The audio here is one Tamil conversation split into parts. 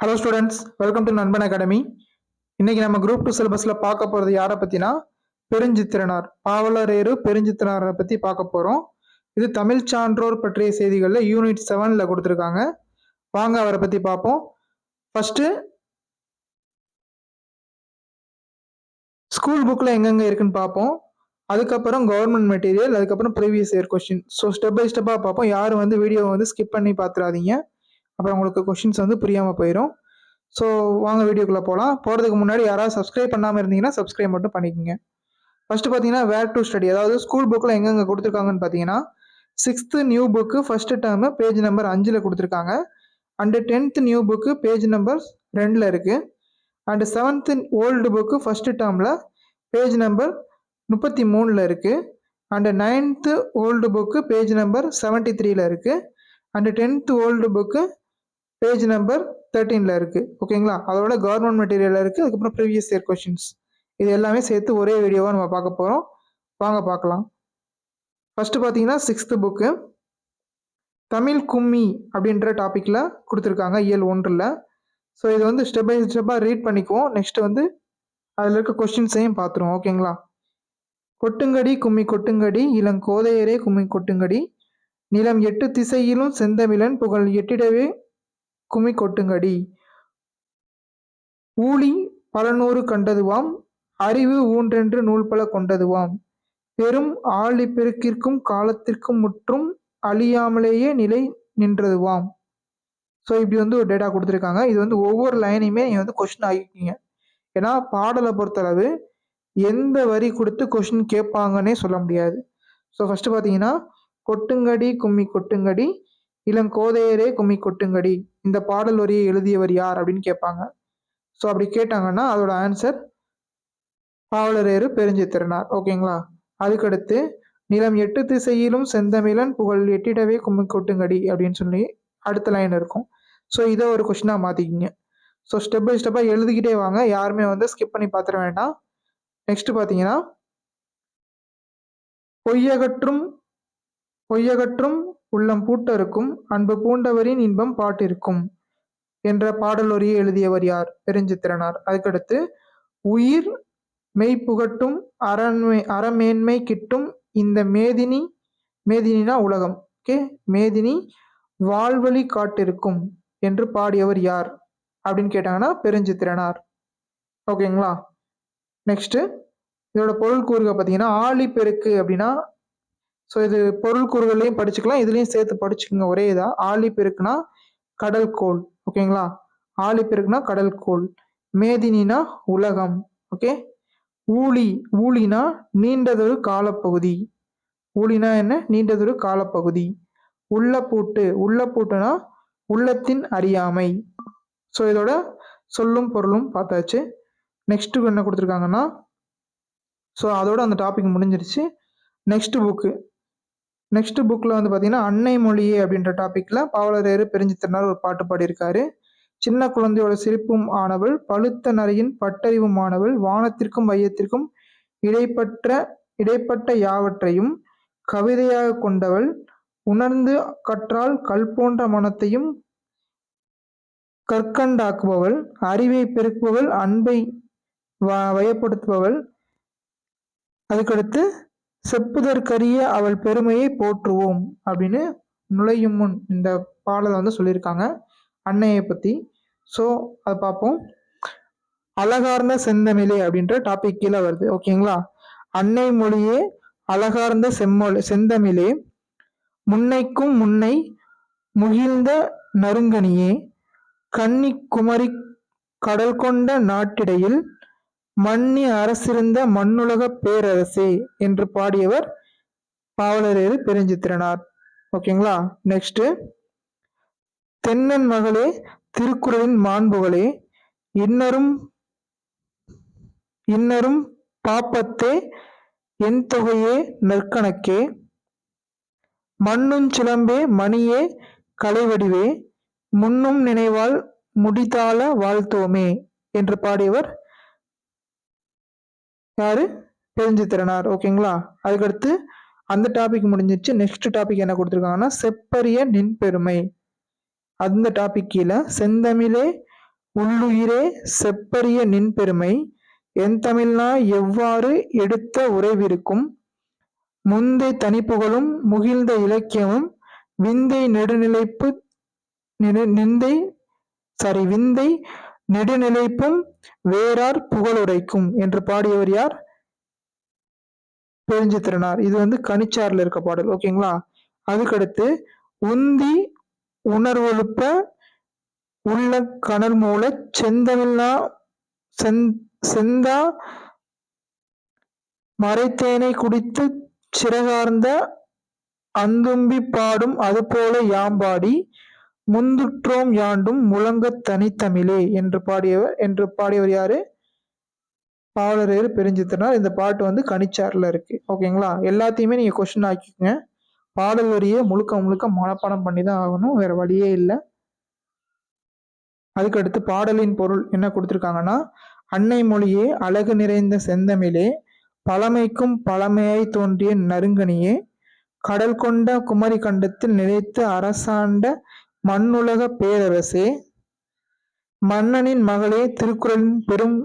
Hello students welcome to Nanban academy இன்னைக்கு நம்ம குரூப் டூ சிலபஸ்ல பார்க்க போறது யாரை பத்தினா பெருஞ்சித்திரனார் பாவலரேறு பெருஞ்சித்திரனாரை பத்தி பார்க்க போறோம். இது தமிழ் சான்றோர் பற்றிய செய்திகளில் யூனிட் செவன்ல கொடுத்துருக்காங்க. வாங்க அவரை பத்தி பார்ப்போம். ஃபர்ஸ்ட் ஸ்கூல் புக்ல எங்கெங்க இருக்குன்னு பார்ப்போம். அதுக்கப்புறம் கவர்மெண்ட் மெட்டீரியல் அதுக்கப்புறம் previous year question so step by ஸ்டெப்பாக பார்ப்போம். யாரும் வந்து வீடியோவை வந்து ஸ்கிப் பண்ணி பார்த்துடாதீங்க அப்புறம் உங்களுக்கு கொஷின்ஸ் வந்து புரியாமல் போயிடும் ஸோ வாங்க வீடியோக்குள்ளே போகலாம் போகிறதுக்கு முன்னாடி யாராவது சப்ஸ்கிரைப் பண்ணாமல் இருந்தீங்கன்னா சப்ஸ்கிரைப் மட்டும் பண்ணிக்கோங்க. ஃபஸ்ட்டு பார்த்தீங்கன்னா வேர் டு ஸ்டடி அதாவது ஸ்கூல் புக்கில் எங்கெங்கே கொடுத்துருக்காங்கன்னு பார்த்தீங்கன்னா sixth new book first term page number அஞ்சில் கொடுத்துருக்காங்க. And tenth new book page number ரெண்டில் இருக்குது and seventh old book first டேர்மில் பேஜ் நம்பர் முப்பத்தி மூணில் இருக்குது and ninth old book page number seventy த்ரீயில் இருக்குது and tenth old book page number தேர்ட்டீனில் இருக்குது ஓகேங்களா அதோட கவர்மெண்ட் மெட்டீரியலில் இருக்குது அதுக்கப்புறம் ப்ரீவியஸ் இயர் கொஷின்ஸ் இது எல்லாமே சேர்த்து ஒரே வீடியோவாக நம்ம பார்க்க போகிறோம் வாங்க பார்க்கலாம். ஃபஸ்ட்டு பார்த்தீங்கன்னா சிக்ஸ்த்து புக்கு தமிழ் கும்மி அப்படின்ற டாப்பிக்கில் கொடுத்துருக்காங்க. இயல் ஒன்றில். ஸோ இது வந்து ஸ்டெப் பை ஸ்டெப்பாக ரீட் பண்ணிக்குவோம். நெக்ஸ்ட் வந்து அதில் இருக்க கொஷின்ஸையும் பார்த்துருவோம். ஓகேங்களா கொட்டுங்கடி கும்மி கொட்டுங்கடி. இளங்கோதையரே கும்மி கொட்டுங்கடி. நிலம் எட்டு திசையிலும் செந்தமிழன் புகழ் எட்டிடவே கும்மி கொட்டுங்கடி. ஊழி பலநூறு கண்டதுவாம் அறிவு ஊன்றென்று நூல் பல கொண்டதுவாம். பெரும் ஆழிப்பெருக்கிற்கும் காலத்திற்கும் முற்றும் அழியாமலேயே நிலை நின்றதுவாம். ஸோ இப்படி வந்து ஒரு டேட்டா கொடுத்துருக்காங்க. இது வந்து ஒவ்வொரு லைனையுமே நீங்கள் வந்து கொஸ்டின் ஆகிக்கிங்க ஏன்னா பாடலை பொறுத்தளவு எந்த வரி கொடுத்து கொஷின் கேட்பாங்கன்னே சொல்ல முடியாது. ஸோ ஃபஸ்ட்டு பார்த்தீங்கன்னா கொட்டுங்கடி கும்மி கொட்டுங்கடி. இளங்கோதையரே கும்மி கொட்டுங்கடி. இந்த பாடல் வரியை எழுதியவர் யார் அப்படின்னு கேட்பாங்க. ஸோ அப்படி கேட்டாங்கன்னா அதோட ஆன்சர் பாவலரேறு பெருஞ்சித்திரனார். ஓகேங்களா? அதுக்கடுத்து நிலம் எட்டு திசையிலும் செந்தமிழன் புகழ் எட்டிடவே கும்மி கொட்டுங்கடி அப்படின்னு சொல்லி அடுத்த லைன் இருக்கும். ஸோ இதை ஒரு கொஷினாக மாற்றிக்கிங்க ஸோ ஸ்டெப் பை ஸ்டெப்பாக எழுதிக்கிட்டே வாங்க. யாருமே வந்து ஸ்கிப் பண்ணி பார்த்துட வேண்டாம். நெக்ஸ்ட் பார்த்தீங்கன்னா பொய்யகற்றும் பொய்யகற்றும் உள்ளம் பூட்டருக்கும் அன்பு பூண்டவரின் இன்பம் பாட்டிருக்கும் என்ற பாடலொரியை எழுதியவர் யார்? பெருஞ்சித்திரனார். அதுக்கடுத்து உயிர் மெய்ப்புகட்டும் அரண்மை அறமேன்மை கிட்டும் இந்த மேதினி மேதினினா உலகம். ஓகே? மேதினி வாழ்வழி காட்டிருக்கும் என்று பாடியவர் யார்? அப்படின்னு கேட்டாங்கன்னா பெருஞ்சித்திரனார். ஓகேங்களா? நெக்ஸ்ட்டு இதோட பொருள் கூறுக பார்த்தீங்கன்னா ஆழிப்பெருக்கு அப்படின்னா ஸோ இது பொருள் கூறுகளையும் படிச்சுக்கலாம். இதுலேயும் சேர்த்து படிச்சுக்கோங்க. ஒரே இதா. ஆழி பெருக்குனா கடல் கோள். ஓகேங்களா ஆழி பெருக்குனா கடல் கோள். மேதினா உலகம். ஓகே ஊழி ஊழினா நீண்டதொரு காலப்பகுதி. ஊழினா என்ன? நீண்டதொரு காலப்பகுதி. உள்ளப்பூட்டு. உள்ளப்பூட்டுனா உள்ளத்தின் அறியாமை. ஸோ இதோட சொல்லும் பொருளும் பார்த்தாச்சு. நெக்ஸ்ட்டு என்ன கொடுத்துருக்காங்கன்னா? ஸோ அதோட அந்த டாபிக் முடிஞ்சிருச்சு. நெக்ஸ்ட் புக்கு நெக்ஸ்ட் புக்கில் வந்து பார்த்தீங்கன்னா அன்னை மொழியே அப்படின்ற டாப்பிக்கில் பாவலரேறு பெருஞ்சித்திரனார் ஒரு பாட்டு பாடியிருக்காரு. சின்ன குழந்தையோட சிரிப்பும் ஆனவள் பழுத்த நரையின் பட்டறிவும் ஆனவள் வானத்திற்கும் வையத்திற்கும் இடைப்பட்ட இடைப்பட்ட யாவற்றையும் கவிதையாக கொண்டவள் உணர்ந்து கற்றால் கல் போன்ற மனத்தையும் கற்கண்டாக்குபவள் அறிவை பெருக்குபவள் அன்பை வ- வயப்படுத்துபவள். அதுக்கடுத்து செப்புதற்கரிய அவள் பெருமையை போற்றுவோம் அப்படின்னு நுழையும் முன் இந்த பாடலை வந்து சொல்லியிருக்காங்க அன்னையை பற்றி ஸோ அதை பார்ப்போம். அழகார்ந்த செந்தமிழே அப்படின்ற டாபிக் கீழே வருது. ஓகேங்களா அன்னை மொழியே அழகார்ந்த செம்மொழி செந்தமிழே. முன்னைக்கும் முன்னை முகிழ்ந்த நறுங்கனியே கன்னி குமரி கடல் கொண்ட நாட்டிடையில் மன்னி அரசிருந்த மண்ணுலக பேரரசே என்று பாடியவர் பாவலரேறு பெருஞ்சித்திரனார். ஓகேங்களா? நெக்ஸ்ட் தென்னன் மகளே திருக்குறளின் மாண்புகளே இன்னரும் இன்னரும் பாப்பத்தே என் தொகையே நற்கணக்கே மண்ணுஞ்சிலம்பே மணியே கலைவடிவே முன்னும் நினைவால் முடிதாள வாழ்த்தோமே என்று பாடியவர் யாரு? திறனார். ஓகேங்களா அதுக்கடுத்து அந்த டாபிக் முடிஞ்சிச்சு. நெக்ஸ்ட் டாபிக் என்ன கொடுத்துருக்காங்கன்னா செப்பரிய நின் பெருமை அந்த டாபிக் கீழே செந்தமிழே உள்ளுயிரே செப்பரிய நின் பெருமை என் தமிழ்னா எவ்வாறு எடுத்த உறைவிருக்கும்? முந்தை தனிப்புகழும் முகிழ்ந்த இலக்கியமும் விந்தை நெடுநிலைப்பு நிந்தை சாரி விந்தை நெடுநிலைப்பும் வேறார் புகழுரைக்கும் என்று பாடியவர் யார்? பெருஞ்சித்திரனார். இது வந்து கனிச்சார்ல இருக்க பாடல். ஓகேங்களா அதுக்கடுத்து உந்தி உணர்வெழுப்ப உள்ள கணர் மூல செந்தமிழ்னா செந் செந்தா மறைத்தேனை குடித்து சிறகார்ந்த அந்தும்பி பாடும் அதுபோல யாம்பாடி முந்துற்றோம் யாண்டும் முழங்கத் தனித்தமிழே என்று பாடியவர் என்று பாடியவர் யாரு? பாவலரேறு பெருஞ்சித்திரனார் இந்த பாட்டு வந்து கனிச்சாறுல இருக்கு. ஓகேங்களா? எல்லாத்தையுமே நீங்க கொஸ்டின் ஆக்கிக்கோங்க. பாடல் வரியே முழுக்க முழுக்க மனப்பாடம் பண்ணி தான் ஆகணும். வேற வழியே இல்லை. அதுக்கடுத்து பாடலின் பொருள் என்ன கொடுத்துருக்காங்கன்னா அன்னை மொழியே அழகு நிறைந்த செந்தமிழே பழமைக்கும் பழமையாய் தோன்றிய நறுங்கனியே கடல் கொண்ட குமரி கண்டத்தில் நிலைத்து அரசாண்ட மண்ணுலக பேரரசே மன்னனின் மகளே திருக்குறளின் பெரும்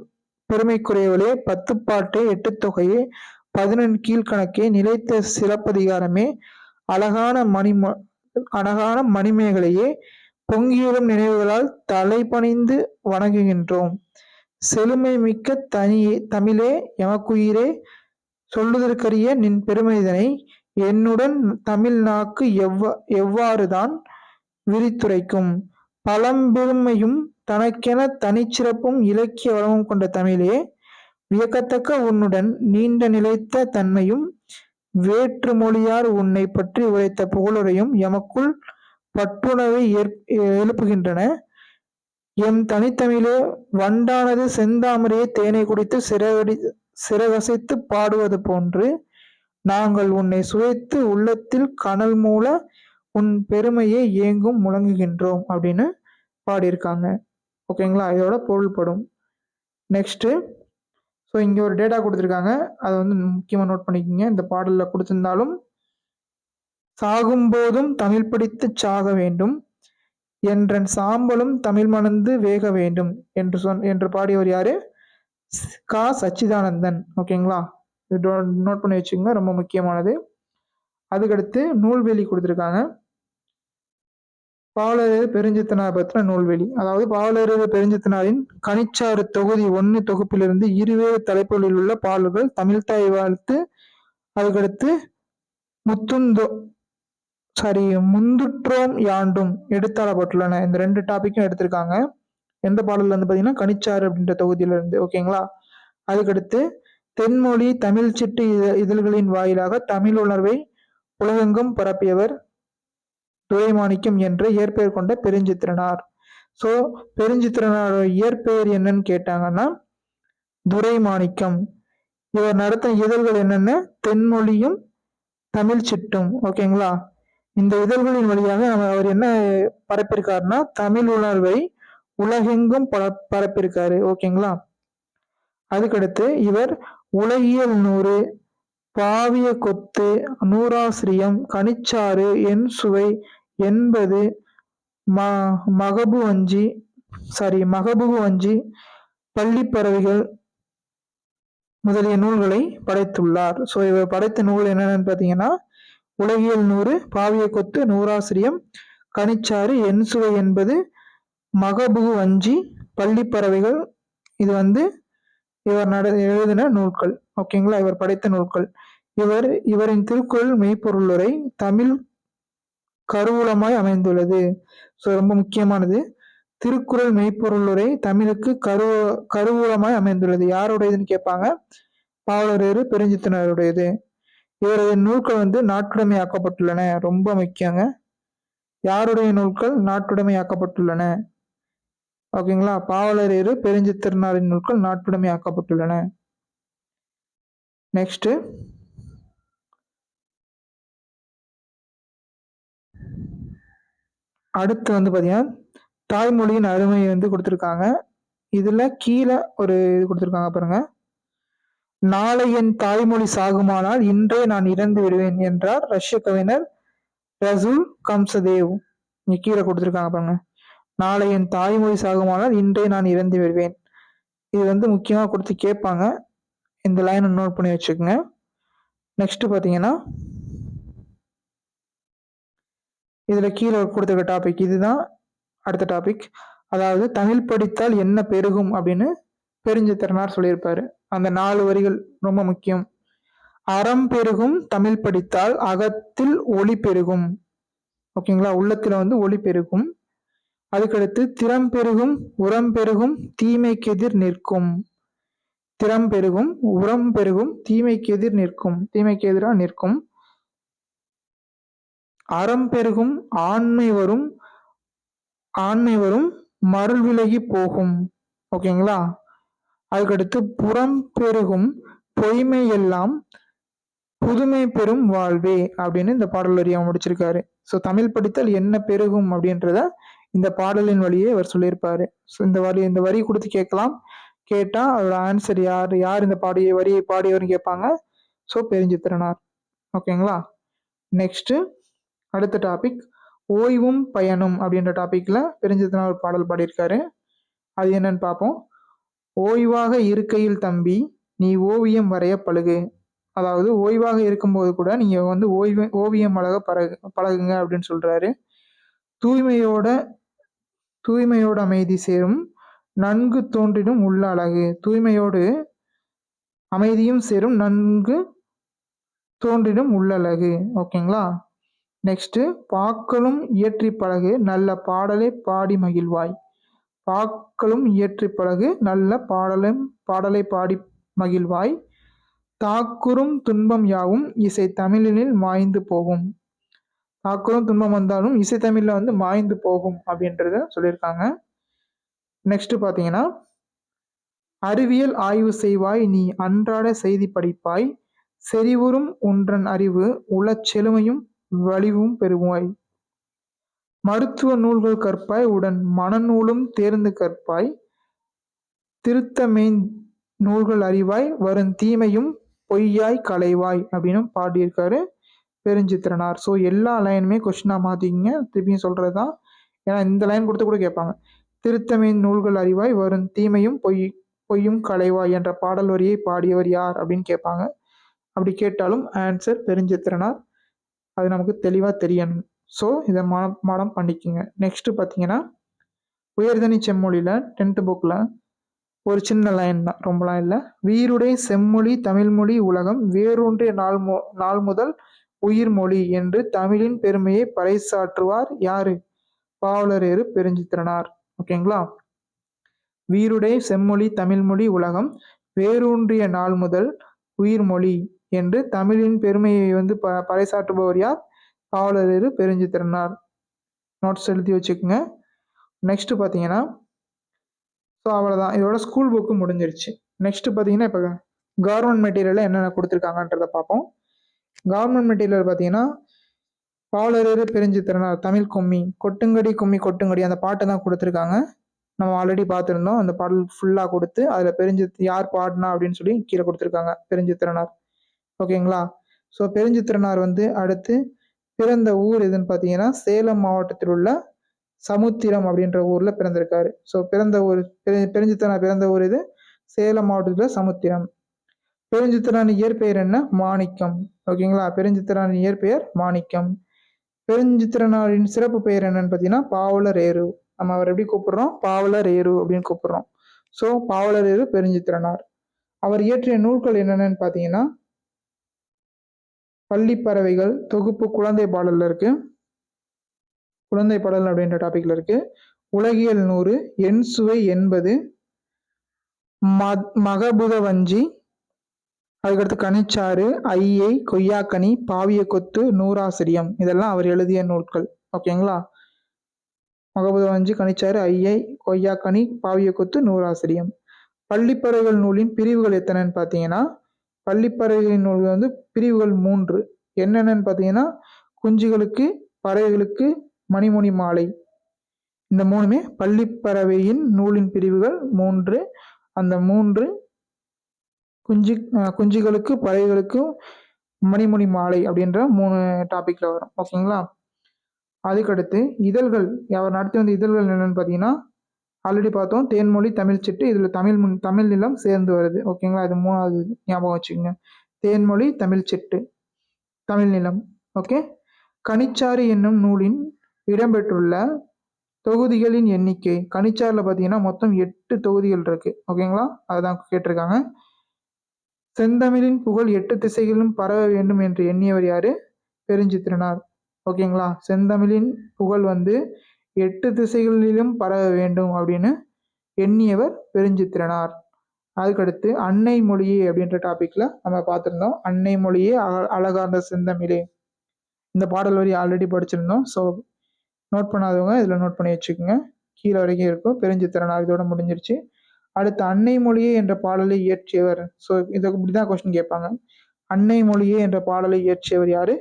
பெருமைக்குரியவளே பத்துப்பாட்டே எட்டுத்தொகையே பதினெண் கீழ்கணக்கே நிலைத்த சிறப்பதிகாரமே அழகான மணிம அழகான மணிமேகலையே பொங்கியிடும் நினைவுகளால் தலைபணிந்து வணங்குகின்றோம். செழுமை மிக்க தனியே தமிழே எமக்குயிரே சொல்லுதற்கரிய நின் பெருமைதனை என்னுடன் தமிழ் நாக்கு எவ்வ எவ்வாறுதான் விரித்துரைக்கும் பழம்பெருமையும் தனக்கென தனிச்சிறப்பும் இலக்கிய வளமும் கொண்ட தமிழே வியக்கத்தக்க உன்னுடன் நீண்ட நிலைத்த தன்மையும் வேற்று மொழியார் உன்னை பற்றி உரைத்த புகழுரையும் எமக்குள் பற்றுணவை ஏற்- எழுப்புகின்றன. எம் தனித்தமிழே வண்டானது செந்தாமரையை தேனை குடித்து சிறகடி சிறகசைத்து பாடுவது போன்று நாங்கள் உன்னை சுவைத்து உள்ளத்தில் கனல் மூல உன் பெருமையே ஏங்கும் முழங்குகின்றோம் அப்படின்னு பாடியிருக்காங்க. ஓகேங்களா? இதோட பொருள்படும் நெக்ஸ்ட்டு ஸோ இங்கே ஒரு டேட்டா கொடுத்துருக்காங்க. அதை வந்து முக்கியமாக நோட் பண்ணிக்கோங்க. இந்த பாடலில் கொடுத்துருந்தாலும் சாகும்போதும் தமிழ் படித்து சாக வேண்டும். என்றன் சாம்பலும் தமிழ் மணந்து வேக வேண்டும் என்று சொன் என்று பாடியவர் யாரு? கா. சச்சிதானந்தன். ஓகேங்களா? நோட் பண்ணி வச்சுக்கோங்க. ரொம்ப முக்கியமானது. அதுக்கடுத்து நூல்வேலி கொடுத்துருக்காங்க. பாவலரது பெருஞ்சித்தனார் பற்றின நூல்வெளி. அதாவது பாவலரது பெருஞ்சித்தனாரின் கனிச்சாறு தொகுதி ஒன்று தொகுப்பிலிருந்து இருவேறு தலைப்புகளில் உள்ள பாடல்கள் தமிழ்த்தாய் வாழ்த்து அதுக்கடுத்து முத்துந்தோ சாரி முந்துற்றோம் யாண்டும் எடுத்தாளப்பட்டுள்ளன. இந்த ரெண்டு டாபிக்கும் எடுத்திருக்காங்க. எந்த பாடல்ல இருந்து பார்த்தீங்கன்னா கனிச்சாறு அப்படின்ற தொகுதியில இருந்து ஓகேங்களா அதுக்கடுத்து தென்மொழி தமிழ் சிட்டு இத- இதழ்களின் வாயிலாக தமிழ் உணர்வை உலகெங்கும் பரப்பியவர் துரைமாணிக்கம் என்று இயற்பெயர் கொண்ட பெருஞ்சித்திரனார். ஸோ பெருஞ்சித்திரனாரோட இயற்பெயர் என்னன்னு கேட்டாங்கன்னா துரைமாணிக்கம். இவர் நடத்தின இதழ்கள் என்னென்ன? தென்மொழியும் தமிழ் சிட்டும். ஓகேங்களா இந்த இதழ்களின் வழியாக நம்ம அவர் என்ன பரப்பியிருக்காருன்னா தமிழ் உணர்வை உலகெங்கும் பர பரப்பியிருக்காரு. ஓகேங்களா அதுக்கடுத்து இவர் உலகியல் நூறு பாவிய கொத்து நூறாசிரியம் கனிச்சாறு என் சுவை எண்பது ம மகபு வஞ்சி சாரி மகபுகு வஞ்சி பள்ளிப்பறவைகள் முதலிய நூல்களை படைத்துள்ளார். ஸோ இவர் படைத்த நூல் என்னென்னு பார்த்தீங்கன்னா உலகியல் நூறு பாவிய கொத்து நூறாசிரியம் கனிச்சாறு என் சுவை என்பது மகபுகு வஞ்சி பள்ளிப்பறவைகள். இது வந்து இவர் நட எழுதின நூல்கள். ஓகேங்களா இவர் படைத்த நூல்கள். இவர் இவரின் திருக்குறள் மெய்ப்பொருளுரை தமிழ் கருவூலமாய் அமைந்துள்ளது. ஸோ ரொம்ப முக்கியமானது. திருக்குறள் மெய்ப்பொருளுரை தமிழுக்கு கரு கருவூலமாய் அமைந்துள்ளது. யாருடையதுன்னு கேட்பாங்க? பாவலரேறு பெருஞ்சித்தினருடையது. இவரது நூல்கள் வந்து நாட்டுடைமையாக்கப்பட்டுள்ளன. ரொம்ப முக்கியங்க. யாருடைய நூல்கள் நாட்டுடைமையாக்கப்பட்டுள்ளன? ஓகேங்களா? பாவலரேறு பெருஞ்சித்திறனாரின் நூல்கள் நாட்டுடைமையாக்கப்பட்டுள்ளன. நெக்ஸ்ட்டு அடுத்து வந்து பார்த்தீங்கன்னா தாய்மொழியின் அருமையை வந்து கொடுத்துருக்காங்க. இதில் கீழே ஒரு இது கொடுத்துருக்காங்க பாருங்க. நாளை என் தாய்மொழி சாகுமானால் இன்றே நான் இறந்து விடுவேன் என்றார் ரஷ்ய கவிஞர் ரசூல் கம்சதேவ். இங்கே கீழே கொடுத்துருக்காங்க பாருங்க. நாளை என் தாய்மொழி சாகுமானால் இன்றே நான் இறந்து விடுவேன். இது வந்து முக்கியமாக கொடுத்து கேட்பாங்க. இந்த லைனை நோட் பண்ணி வச்சுக்கோங்க. நெக்ஸ்ட் பார்த்தீங்கன்னா இதில் கீழே கொடுத்துருக்க டாபிக் இதுதான். அடுத்த டாபிக் அதாவது தமிழ் படித்தால் என்ன பெருகும் அப்படின்னு பெருஞ்சித்திரனார் சொல்லியிருப்பாரு. அந்த நாலு வரிகள் ரொம்ப முக்கியம். அறம் பெருகும் தமிழ் படித்தால் அகத்தில் ஒளி பெருகும். ஓகேங்களா? உள்ளத்தில் வந்து ஒளி பெருகும். அதுக்கடுத்து திறம் பெருகும் உரம் பெருகும் தீமைக்கு எதிர் நிற்கும். திறம் பெருகும் உரம் பெருகும் தீமைக்கு எதிர் நிற்கும். தீமைக்கு எதிராக நிற்கும். அறம் பெருகும் ஆண்மை வரும் ஆண்மை வரும் மருள் விலகி போகும். ஓகேங்களா அதுக்கடுத்து புறம் பெருகும் பொய்மை எல்லாம் புதுமை பெறும் வாழ்வே அப்படின்னு இந்த பாடல் வரியை முடிச்சிருக்காரு. ஸோ தமிழ் படித்தல் என்ன பெருகும் அப்படின்றத இந்த பாடலின் வழியே அவர் சொல்லியிருப்பாரு. ஸோ இந்த வரி இந்த வரி கொடுத்து கேட்கலாம். கேட்டால் அதோட ஆன்சர் யார் யார் இந்த பாடிய வரியை பாடியவர்னு கேட்பாங்க. ஸோ பெருஞ்சித்திரனார். ஓகேங்களா நெக்ஸ்ட்டு அடுத்த டாபிக் ஓய்வும் பயனும் அப்படின்ற டாப்பிக்கில் பெருஞ்சித்திரனார் ஒரு பாடல் பாடியிருக்காரு. அது என்னன்னு பார்ப்போம். ஓய்வாக இருக்கையில் தம்பி நீ ஓவியம் வரைய பழகு. அதாவது ஓய்வாக இருக்கும்போது கூட நீங்கள் வந்து ஓய்வு ஓவியம் அழக பழகு பழகுங்க அப்படின்னு சொல்கிறாரு தூய்மையோட தூய்மையோட அமைதி சேரும். நன்கு தோன்றிடும் உள்ள அழகு. தூய்மையோடு அமைதியும் சேரும். நன்கு தோன்றிடும் உள்ளழகு ஓகேங்களா? நெக்ஸ்ட்டு பாக்களும் இயற்றி பழகு நல்ல பாடலை பாடி மகிழ்வாய். பாக்களும் இயற்றி பழகு நல்ல பாடலும் பாடலை பாடி மகிழ்வாய். தாக்குறும் துன்பம் யாவும் இசை தமிழினில் மாய்ந்து போகும். தாக்குறும் துன்பம் வந்தாலும் இசை தமிழில் வந்து மாய்ந்து போகும் அப்படின்றத சொல்லியிருக்காங்க. நெக்ஸ்ட் பார்த்தீங்கன்னா அறிவியல் ஆய்வு செய்வாய் நீ அன்றாட செய்தி படிப்பாய். செறிவுறும் ஒன்றன் அறிவு உளச்செழுமையும் வலிவும் பெறுவாய். மருத்துவ நூல்கள் கற்பாய் உடன் மனநூலும் தேர்ந்து கற்பாய். திருத்தமே நூல்கள் அறிவாய் வரும் தீமையும் பொய்யாய் களைவாய் அப்படின்னு பாடியிருக்காரு பெருஞ்சித்திரனார். ஸோ எல்லா லைனுமே கொஸ்டினாக மாற்றிக்கிங்க திருப்பியும் சொல்கிறது தான் ஏன்னா இந்த லைன் கொடுத்து கூட கேட்பாங்க. திருத்தமின் நூல்கள் அறிவாய் வரும் தீமையும் பொய் பொய்யும் களைவாய் என்ற பாடல் வரியை பாடியவர் யார் அப்படின்னு கேட்பாங்க. அப்படி கேட்டாலும் ஆன்சர் பெருஞ்சித்திரனார். அது நமக்கு தெளிவாக தெரியணும். ஸோ இதை மா மாடம் பண்ணிக்கோங்க நெக்ஸ்ட்டு பார்த்தீங்கன்னா உயர்தனி செம்மொழியில் டென்த்து புக்கில் ஒரு சின்ன லைன் தான். ரொம்பலாம் இல்லை. வீருடைய செம்மொழி தமிழ்மொழி உலகம் வேரூன்றிய நாள் மு நாள் முதல் உயிர் மொழி என்று தமிழின் பெருமையை பறைசாற்றுவார் யாரு? பாவலரேறு பெருஞ்சித்திரனார். ஓகேங்களா வீருடைய செம்மொழி தமிழ்மொழி உலகம் வேரூன்றிய நாள் முதல் உயிர்மொழி என்று தமிழின் பெருமையை வந்து ப பறைசாற்றுபவர் யார்? பாவலரேறு பெருஞ்சித்திரனார் நோட்ஸ் எழுதி வச்சுக்கோங்க. நெக்ஸ்ட் பார்த்தீங்கன்னா ஸோ அவ்வளோதான் இதோட ஸ்கூல் புக்கு முடிஞ்சிருச்சு. நெக்ஸ்ட் பார்த்தீங்கன்னா இப்போ கவர்மெண்ட் மெட்டீரியலில் என்னென்ன கொடுத்துருக்காங்கன்றத பார்ப்போம். கவர்மெண்ட் மெட்டீரியல் பார்த்தீங்கன்னா பாவலரேறு பெருஞ்சு திறனார் தமிழ் கும்மி கொட்டுங்கடி கும்மி கொட்டுங்கடி அந்த பாட்டை தான் கொடுத்துருக்காங்க. நம்ம ஆல்ரெடி பார்த்துருந்தோம். அந்த பாடல் ஃபுல்லாக கொடுத்து அதில் பெருஞ்சு யார் பாடினா அப்படின்னு சொல்லி கீழே கொடுத்துருக்காங்க. பெருஞ்சு திறனார் ஓகேங்களா? ஸோ பெருஞ்சித்திரனார் வந்து அடுத்து பிறந்த ஊர் எதுன்னு பார்த்தீங்கன்னா சேலம் மாவட்டத்தில் உள்ள சமுத்திரம் அப்படின்ற ஊரில் பிறந்திருக்காரு. ஸோ பிறந்த ஊர் பெருஞ்சித்திரனார் பிறந்த ஊர் இது சேலம் மாவட்டத்தில் சமுத்திரம். பெருஞ்சித்திரான் இயற்பெயர் என்ன? மாணிக்கம். ஓகேங்களா? பெருஞ்சித்திரான் இயற்பெயர் மாணிக்கம். பெருஞ்சித்திரனாரின் சிறப்பு பெயர் என்னன்னு பார்த்தீங்கன்னா பாவலர் ஏரு நம்ம அவர் எப்படி கூப்பிடுறோம்? பாவலர் ஏரு அப்படின்னு கூப்பிடுறோம். ஸோ பாவலர் ஏரு பெருஞ்சித்திரனார். அவர் இயற்றிய நூல்கள் என்னென்னு பார்த்தீங்கன்னா பள்ளிப்பறவைகள் தொகுப்பு குழந்தை பாடலில் இருக்கு. குழந்தை பாடல் அப்படின்ற டாபிக்ல இருக்கு. உலகியல் நூறு எண் சுவை எண்பது மகபுத வஞ்சி அதுக்கடுத்து கனிச்சாறு ஐயை கொய்யாக்கனி பாவிய கொத்து நூறாசிரியம். இதெல்லாம் அவர் எழுதிய நூல்கள். ஓகேங்களா மகபுத வஞ்சி கனிச்சாறு ஐயை கொய்யாக்கனி பாவிய கொத்து நூறாசிரியம். பள்ளிப்பறவைகள் நூலின் பிரிவுகள் எத்தனைன்னு பார்த்தீங்கன்னா பள்ளிப்பறவைகளின் நூல்கள் வந்து பிரிவுகள் மூன்று. என்னென்னு பார்த்தீங்கன்னா குஞ்சுகளுக்கு பறவைகளுக்கு மணிமுனி மாலை. இந்த மூணுமே பள்ளிப்பறவையின் நூலின் பிரிவுகள் மூன்று. அந்த மூன்று குஞ்சு குஞ்சுகளுக்கு பறவைகளுக்கும் மணிமுனி மாலை அப்படின்ற மூணு டாபிக்ல வரும். ஓகேங்களா அதுக்கடுத்து இதழ்கள் அவர் நடத்தி வந்த இதழ்கள் என்னென்னு பார்த்தீங்கன்னா ஆல்ரெடி பார்த்தோம். தேன்மொழி தமிழ் சிட்டு இதில் தமிழ் முன் தமிழ் நிலம் சேர்ந்து வருது. ஓகேங்களா இது மூணாவது ஞாபகம் வச்சுக்கோங்க. தேன்மொழி தமிழ் சிட்டு தமிழ் நிலம். ஓகே கனிச்சாறு என்னும் நூலின் இடம்பெற்றுள்ள தொகுதிகளின் எண்ணிக்கை. கனிச்சாரில் பார்த்தீங்கன்னா மொத்தம் எட்டு தொகுதிகள் இருக்கு. ஓகேங்களா அதுதான் கேட்டிருக்காங்க. செந்தமிழின் புகழ் எட்டு திசைகளிலும் பரவ வேண்டும் என்று எண்ணியவர் யாரு? பெருஞ்சித்திரனார். ஓகேங்களா செந்தமிழின் புகழ் வந்து எட்டு திசைகளிலும் பரவ வேண்டும் அப்படின்னு எண்ணியவர் பெருஞ்சித்திரனார். அதுக்கடுத்து அன்னை மொழியே அப்படின்ற டாப்பிக்கில் நம்ம பார்த்துருந்தோம். அன்னை மொழியே அழகார்ந்த செந்தமிழே. இந்த பாடல் வரி ஆல்ரெடி படிச்சிருந்தோம். ஸோ நோட் பண்ணாதவங்க இதில் நோட் பண்ணி வச்சுக்கோங்க. கீழே வரைக்கும் இருக்கும். பெருஞ்சித்திரனார் இதோட முடிஞ்சிருச்சு. அடுத்து அன்னை மொழியே என்ற பாடலை இயற்றியவர். ஸோ இதை இப்படிதான் கொஸ்டின் கேட்பாங்க. அன்னை மொழியே என்ற பாடலை இயற்றியவர் யாரு?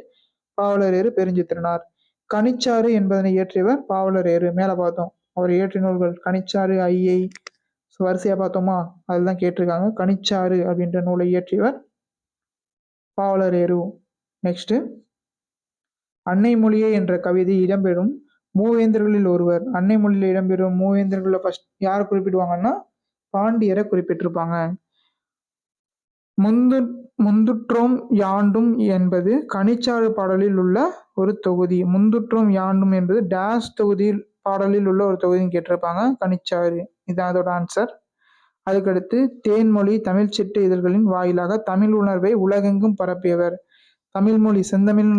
பாவலரேறு பெருஞ்சித்திரனார். கனிச்சாறு என்பதனை இயற்றியவர் பாவலர் ஏறு. மேலே பார்த்தோம். அவர் இயற்றிய நூல்கள் கனிச்சாறு ஐயை ஸோ வரிசையாக பார்த்தோமா? அதுதான் கேட்டிருக்காங்க. கனிச்சாறு அப்படின்ற நூலை இயற்றியவர் பாவலர் ஏறு. நெக்ஸ்ட்டு அன்னை மொழியே என்ற கவிதை இடம்பெறும் மூவேந்தர்களில் ஒருவர். அன்னை மொழியில் இடம்பெறும் மூவேந்தர்களில் ஃபஸ்ட் யாரை குறிப்பிடுவாங்கன்னா? பாண்டியரை குறிப்பிட்டிருப்பாங்க. முந்து முந்துற்றோம் யாண்டும் என்பது கனிச்சாறு பாடலில் உள்ள ஒரு தொகுதி. முந்துற்றும் யாண்டும் என்பது டேஸ் தொகுதியில் பாடலில் உள்ள ஒரு தொகுதின்னு கேட்டிருப்பாங்க. கனிச்சாறு. இதுதான் அதோட ஆன்சர் அதுக்கடுத்து தேன்மொழி தமிழ் சிட்டு இதழ்களின் வாயிலாக தமிழ் உணர்வை உலகெங்கும் பரப்பியவர். தமிழ் மொழி செந்தமிழ்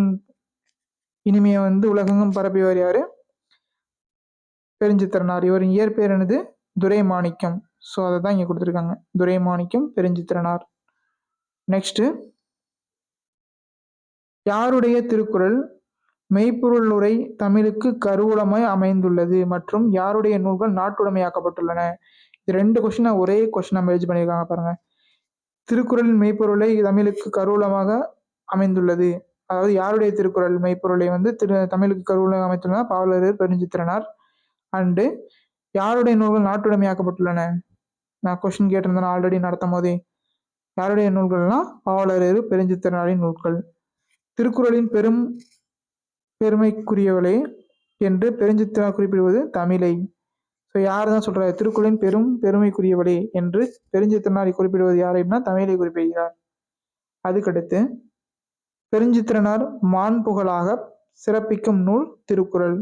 இனிமையை வந்து உலகெங்கும் பரப்பியவர் யாரு? பெருஞ்சித்திரனார். இவரின் இயற்பெயர் என்னது? துரை மாணிக்கம் ஸோ அதை தான் இங்கே கொடுத்துருக்காங்க. துரை மாணிக்கம் பெருஞ்சித்திரனார். நெக்ஸ்ட்டு யாருடைய திருக்குறள்? மெய்ப்பொருள் உரை தமிழுக்கு கருவூலமாய் அமைந்துள்ளது மற்றும் யாருடைய நூல்கள் நாட்டுடைமையாக்கப்பட்டுள்ளன? இது ரெண்டு கொஸ்டினை ஒரே கொஸ்டின் மேஜ் பண்ணியிருக்காங்க பாருங்க. திருக்குறளின் மெய்ப்பொருளை தமிழுக்கு கருவூலமாக அமைந்துள்ளது. அதாவது யாருடைய திருக்குறள் மெய்ப்பொருளை வந்து திரு தமிழுக்கு கருவூலம் அமைத்துள்ளனர் பாவலர் பெருஞ்சித்திரனார். அண்டு யாருடைய நூல்கள் நாட்டுடைமையாக்கப்பட்டுள்ளன? நான் கொஸ்டின் கேட்டிருந்தேன் ஆல்ரெடி நடத்தும் போதே. யாருடைய நூல்கள்னா பாவலரேறு பெருஞ்சித்திரனாரின் நூல்கள். திருக்குறளின் பெரும் பெருமைக்குரியவளே என்று பெருஞ்சித்திரா குறிப்பிடுவது தமிழை. ஸோ யார் தான் சொல்கிறார் திருக்குறளின் பெரும் பெருமைக்குரியவளே என்று பெருஞ்சித்திரனாரை குறிப்பிடுவது யார் அப்படின்னா தமிழை குறிப்பிடுகிறார். அதுக்கடுத்து பெருஞ்சித்திரனார் மாண்புகளாக சிறப்பிக்கும் நூல் திருக்குறள்.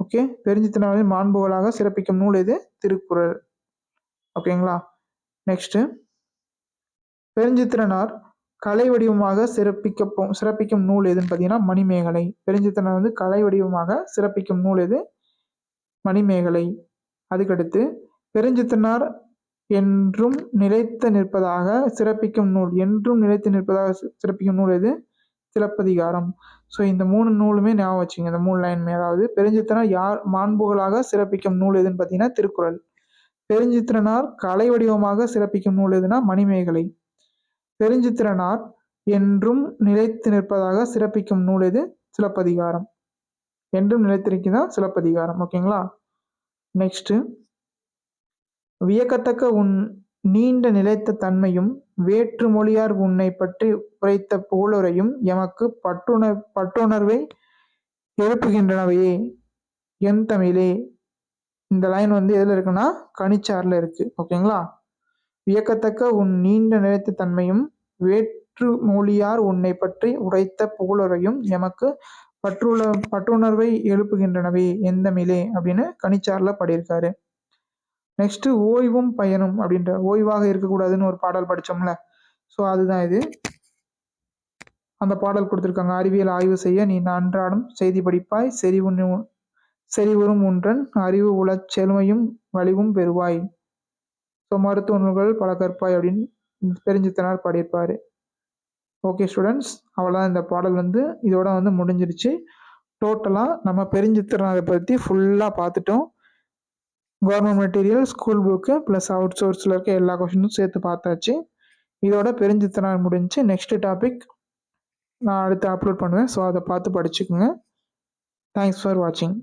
ஓகே பெருஞ்சித்திரனாரின் மாண்புகளாக சிறப்பிக்கும் நூல் எது? திருக்குறள். ஓகேங்களா நெக்ஸ்ட்டு பெருஞ்சித்திரனார் கலை வடிவமாக சிறப்பிக்க சிறப்பிக்கும் நூல் எதுன்னு பார்த்தீங்கன்னா மணிமேகலை. பெருஞ்சித்திரனார் வந்து கலை வடிவமாக சிறப்பிக்கும் நூல் எது? மணிமேகலை. அதுக்கடுத்து பெருஞ்சித்திரனார் என்றும் நிலைத்து நிற்பதாக சிறப்பிக்கும் நூல் என்றும் நிலைத்து நிற்பதாக சிறப்பிக்கும் நூல் எது? சிலப்பதிகாரம். ஸோ இந்த மூணு நூலுமே ஞாபகம் வச்சுங்க இந்த மூணு லைன் அதாவது பெருஞ்சித்திரனார் யார் மாண்புகளாக சிறப்பிக்கும் நூல் எதுன்னு பார்த்தீங்கன்னா திருக்குறள். பெருஞ்சித்திரனார் கலை வடிவமாக சிறப்பிக்கும் நூல் எதுனா மணிமேகலை. பெருஞ்சித்திரனார் என்றும் நிலைத்து நிற்பதாக சிறப்பிக்கும் நூல் எது? சிலப்பதிகாரம். என்றும் நிலைத்திருக்கிதான் சிலப்பதிகாரம். ஓகேங்களா? நெக்ஸ்ட் வியக்கத்தக்க உன் நீண்ட நிலைத்த தன்மையும் வேற்று மொழியார் உன்னை பற்றி உரைத்த புகழுரையும் எமக்கு பற்றுணர் பற்றுணர்வை எழுப்புகின்றனவையே என் தமிழே இந்த லைன் வந்து எதில் இருக்குன்னா கனிச்சாரில் இருக்கு. ஓகேங்களா? வியக்கத்தக்க உன் நீண்ட நிலைத்த தன்மையும் வேற்று மொழியார் உன்னை பற்றி உரைத்த புகழுரையும் எமக்கு பற்றுள்ள பற்றுணர்வை எழுப்புகின்றனவே எந்தமிழே அப்படின்னு கனிச்சாரில் பாடியிருக்காரு. நெக்ஸ்ட் ஓய்வும் பயனும் அப்படின்ற ஓய்வாக இருக்கக்கூடாதுன்னு ஒரு பாடல் படித்தோம்ல ஸோ அதுதான் இது. அந்த பாடல் கொடுத்துருக்காங்க. அறிவியல் ஆய்வு செய்ய நீ அன்றாடம் செய்தி படிப்பாய் செறிவு செறிவுறும் ஒன்றன் அறிவு உளச் செழுமையும் வலிவும் பெறுவாய். ஸோ மருத்துவ நூல்கள் பல கற்பாய் அப்படின்னு தெரிஞ்சுத்தனார் பாடியிருப்பார். ஓகே ஸ்டூடெண்ட்ஸ் அவ்வளோதான் இந்த பாடல் வந்து. இதோட வந்து முடிஞ்சிருச்சு. டோட்டலாக நம்ம பெருஞ்சித்திரனாரை பற்றி ஃபுல்லாக பார்த்துட்டோம். Government material school book plus out சோர்ஸில் இருக்க எல்லா கொஷினும் சேர்த்து பார்த்தாச்சு. இதோட பெருஞ்சித்திரனார் முடிஞ்சு நெக்ஸ்ட் டாபிக் நான் அடுத்து அப்லோட் பண்ணுவேன். ஸோ அதை பார்த்து படிச்சுக்கோங்க. தேங்க்ஸ் ஃபார் வாட்சிங்